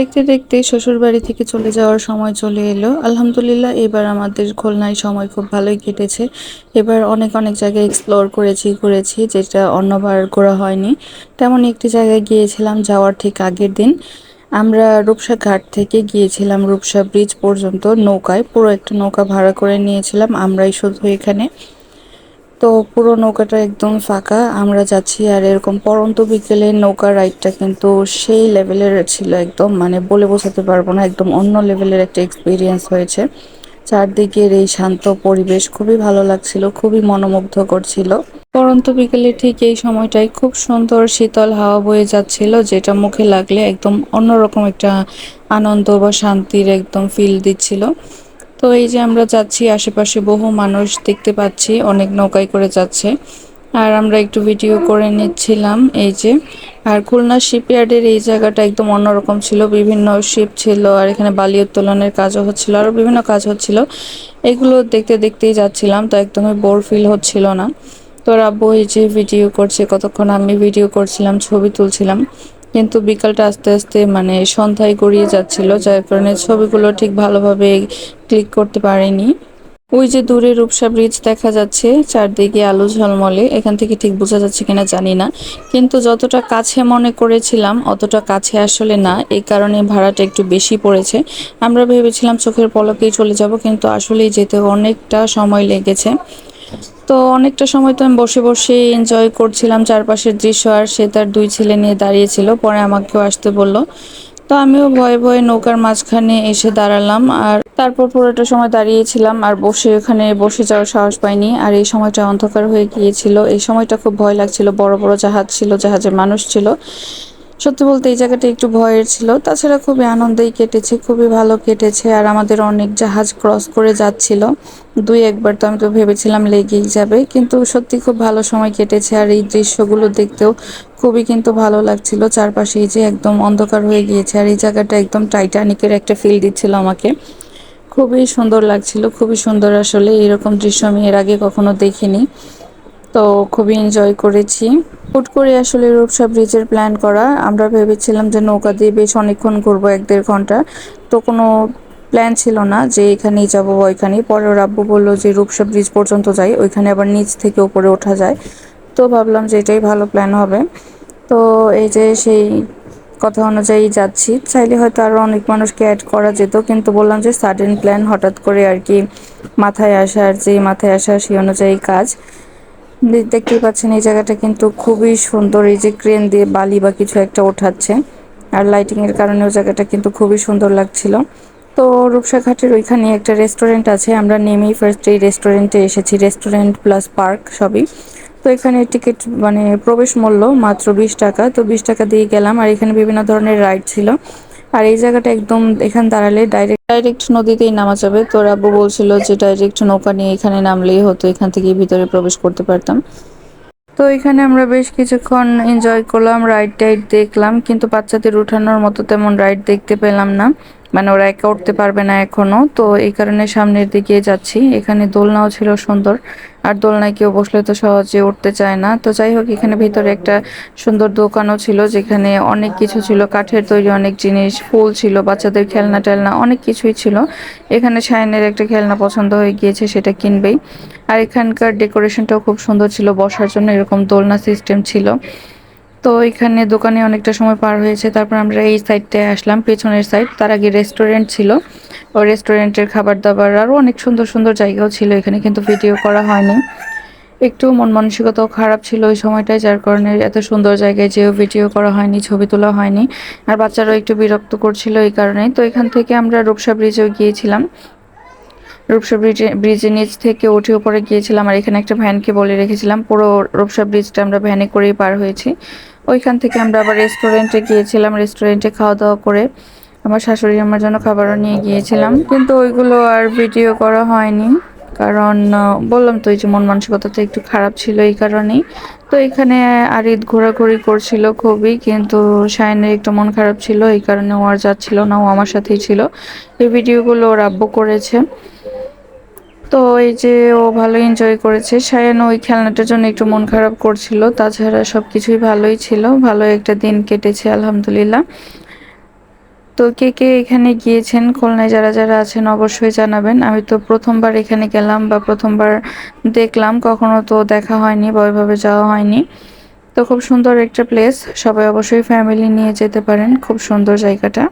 দেখতে দেখতে শ্বশুর বাড়ি থেকে চলে যাওয়ার সময় চলে এলো। আলহামদুলিল্লাহ, এবার আমাদের খুলনায় সময় খুব ভালোই কেটেছে। এবার অনেক অনেক জায়গায় এক্সপ্লোর করেছি, ঘুরেছি, যেটা অন্যবার ঘোরা হয়নি। তেমন একটি জায়গায় গিয়েছিলাম যাওয়ার ঠিক আগের দিন। আমরা রূপসা ঘাট থেকে গিয়েছিলাম, রূপসা ব্রিজ পর্যন্ত নৌকায়। পুরো একটা নৌকা ভাড়া করে নিয়েছিলাম, আমরাই শুধু এখানে। তো পুরো নৌকাটা একদম ফাঁকা, আমরা যাচ্ছি আর এরকম পরন্ত বিকেলে নৌকা রাইডটা কিন্তু সেই লেভেলের ছিল একদম মানে বলে বোঝাতে পারব না, একদম অন্য লেভেলের একটা এক্সপিরিয়েন্স হয়েছে। চারদিকের এই শান্ত পরিবেশ খুবই ভালো লাগছিল, খুবই মনোমুগ্ধ ছিল। পরন্ত বিকেলে ঠিক এই সময়টাই খুব সুন্দর শীতল হাওয়া বয়ে যাচ্ছিল, যেটা মুখে লাগলে একদম অন্যরকম একটা আনন্দ বা শান্তির একদম ফিল দিচ্ছিল। তো এই যে আমরা যাচ্ছি, আশেপাশে বহু মানুষ দেখতে পাচ্ছি, অনেক নৌকায় করে যাচ্ছে। আর আমরা একটু ভিডিও করে নিচ্ছিলাম এই যে। আর খুলনা শিপইয়ার্ডের এই জায়গাটা একদম অন্যরকম ছিল, বিভিন্ন শিপ ছিল, আর এখানে বালি উত্তোলনের কাজও হচ্ছিল, আরও বিভিন্ন কাজ হচ্ছিল। এগুলো দেখতে দেখতেই যাচ্ছিলাম, তো একদমই বোর ফিল হচ্ছিল না। তো রাব্বু এই যে ভিডিও করছে, কতক্ষণ আমি ভিডিও করছিলাম, ছবি তুলছিলাম। কিন্তু বিকালটা আস্তে আস্তে মানে সন্ধ্যায় গড়িয়ে যাচ্ছিল, যার কারণে ছবিগুলো ঠিক ভালোভাবে ক্লিক করতে পারিনি। ওই যে দূরে রূপসা ব্রিজ দেখা যাচ্ছে, চারদিকে আলো ঝলমলে, এখান থেকে ঠিক বোঝা যাচ্ছে কিনা জানি না। কিন্তু যতটা কাছে মনে করেছিলাম, অতটা কাছে আসলে না এই কারণে ভাড়াটা একটু বেশি পড়েছে। আমরা ভেবেছিলাম চোখের পলকেই চলে যাব, কিন্তু আসলেই যেতে অনেকটা সময় লেগেছে। তো অনেকটা সময় তো আমি বসে বসে এনজয় করছিলাম, চারপাশের দৃশ্য আর সে তার দুই ছেলে নিয়ে দাঁড়িয়েছিল, পরে আমাকেও আসতে বলল। তো আমিও ভয়ে ভয়ে নৌকার মাঝখানে এসে দাঁড়ালাম আর তারপর পুরোটা সময় দাঁড়িয়েছিলাম আর বসে ওখানে বসে যাওয়ার সাহস পাইনি আর এই সময়টা অন্ধকার হয়ে গিয়েছিল। এই সময়টা খুব ভয় লাগছিল, বড় বড় জাহাজ ছিল জাহাজে মানুষ ছিল। সত্যি বলতে এই জায়গাটা একটু ভয়ের ছিল। তাছাড়া খুবই আনন্দেই কেটেছে, খুবই ভালো কেটেছে, আর আমাদের অনেক জাহাজ ক্রস করে যাচ্ছিল। দুই একবার তো আমি তো ভেবেছিলাম লেগেই যাবে, কিন্তু সত্যি খুব ভালো সময় কেটেছে, আর এই দৃশ্যগুলো দেখতেও খুবই কিন্তু ভালো লাগছিল। চারপাশে এই যে একদম অন্ধকার হয়ে গিয়েছে, আর এই জায়গাটা একদম টাইটানিকের একটা ফিল দিচ্ছিল আমাকে। খুবই সুন্দর লাগছিল, খুবই সুন্দর আসলে এরকম দৃশ্য আমি এর আগে কখনো দেখিনি। তো খুবই এনজয় করেছি। হুট করে আসলে রূপসা ব্রিজের প্ল্যান করা। আমরা ভেবেছিলাম যে নৌকা দিয়ে বেশ অনেকক্ষণ ঘুরবো, এক দেড় ঘণ্টা। তো কোনো প্ল্যান ছিল না যে এখানেই যাব বা ওইখানেই। পরে রাব্বু বলল যে রূপসা ব্রিজ পর্যন্ত যাই, ওইখানে আবার নিচ থেকে উপরে ওঠা যায়। তো ভাবলাম যে এটাই ভালো প্ল্যান হবে। তো এই যে সেই কথা অনুযায়ী যাচ্ছি। চাইলে হয়তো আরও অনেক মানুষকে অ্যাড করা যেত, কিন্তু বললাম যে সাডেন প্ল্যান হঠাৎ করে আর কি মাথায় আসার যে মাথায় আসা সেই অনুযায়ী কাজ। দেখতেই পাচ্ছেন, এই জায়গাটা কিন্তু খুবই সুন্দর। এই যে ক্রেন দিয়ে বালি বা কিছু একটা ওঠাচ্ছে। আর লাইটিং এর কারণে ওই জায়গাটা কিন্তু খুবই সুন্দর লাগছিল। তো রূপসা ঘাটের ওইখানে একটা রেস্টুরেন্ট আছে। আমরা নেমেই ফার্স্ট এই রেস্টুরেন্টে এসেছি। রেস্টুরেন্ট প্লাস পার্ক সবই। তো এখানে টিকিট মানে প্রবেশ মূল্য মাত্র বিশ টাকা। তো বিশ টাকা দিয়ে গেলাম। আর এখানে বিভিন্ন ধরনের রাইড ছিল। আর এই জায়গাটা একদম এখানে দাঁড়ালে ডাইরেক্ট ডাইরেক্ট নদীতেই নামা যাবে। তো আব্বু বলছিল যে ডাইরেক্ট নৌকা নিয়ে এখানে নামলেই হতো এখান থেকে ভিতরে প্রবেশ করতে পারতাম। তো এখানে আমরা বেশ কিছুক্ষণ এনজয় করলাম রাইড টাইড দেখলাম কিন্তু বাচ্চাদের উঠানোর মতো তেমন রাইড দেখতে পেলাম না। মানে ওরা একা উঠতে পারবে না এখনও। তো এই কারণে সামনের দিকে যাচ্ছি। এখানে দোলনাও ছিল সুন্দর। আর দোলনায় কেউ বসলে তো সহজে উঠতে চায় না। তো যাই হোক, এখানে ভিতরে একটা সুন্দর দোকানও ছিল, যেখানে অনেক কিছু ছিল। কাঠের তৈরি অনেক জিনিস, ফুল ছিল, বাচ্চাদের খেলনা টেলনা, অনেক কিছুই ছিল। এখানে শাইনের একটা খেলনা পছন্দ হয়ে গিয়েছে, সেটা কিনবেই। আর এখানকার ডেকোরেশনটাও খুব সুন্দর ছিল বসার জন্য। এরকম দোলনা সিস্টেম ছিল। তো এখানে দোকানে অনেকটা সময় পার হয়েছে। তারপর আমরা এই সাইডটায় আসলাম, পেছনের সাইড তার আগে রেস্টুরেন্ট ছিল। ওই রেস্টুরেন্টের খাবার দাবার আরও অনেক সুন্দর সুন্দর জায়গাও ছিল এখানে, কিন্তু ভিডিও করা হয়নি। একটু মন মানসিকতাও খারাপ ছিল ওই সময়টায়, যার কারণে এত সুন্দর জায়গায় যেও ভিডিও করা হয়নি, ছবি তোলা হয়নি। আর বাচ্চারাও একটু বিরক্ত করছিল এই কারণে তো এখান থেকে আমরা রূপসা ব্রিজেও গিয়েছিলাম। রূপসা ব্রিজে ব্রিজের নিচ থেকে উঠে উপরে গিয়েছিলাম। আর এখানে একটা ভ্যানকে বলে রেখেছিলাম। পুরো রূপসা ব্রিজটা আমরা ভ্যানে করেই পার হয়েছি। ওইখান থেকে আমরা আবার রেস্টুরেন্টে গিয়েছিলাম রেস্টুরেন্টে খাওয়া দাওয়া করে আমার শাশুড়ি আমার জন্য খাবারও নিয়ে গিয়েছিলাম। কিন্তু ওইগুলো আর ভিডিও করা হয়নি, কারণ বললাম তো এই যে মন মানসিকতাটা একটু খারাপ ছিল এই কারণেই। তো এখানে আরিদ ঘোরাঘুরি করছিল খুবই, কিন্তু শাইনের একটু মন খারাপ ছিল, এই কারণে ও আর যাচ্ছিল না, ও আমার সাথেই ছিল। এই ভিডিওগুলো ওর আব্বু করেছে। তো এই যে ও ভালো এনজয় করেছে। সায়ান ওই খেলনাটার জন্য একটু মন খারাপ করছিল। তাছাড়া সব কিছুই ভালোই ছিল। ভালো একটা দিন কেটেছে, আলহামদুলিল্লাহ। তো কে কে এখানে গিয়েছেন, খুলনায় যারা যারা আছেন অবশ্যই জানাবেন। আমি তো প্রথমবার এখানে গেলাম বা প্রথমবার দেখলাম, কখনো তো দেখা হয়নি বা ওইভাবে যাওয়া হয়নি। তো খুব সুন্দর একটা প্লেস সবাই অবশ্যই ফ্যামিলি নিয়ে যেতে পারেন। খুব সুন্দর জায়গাটা।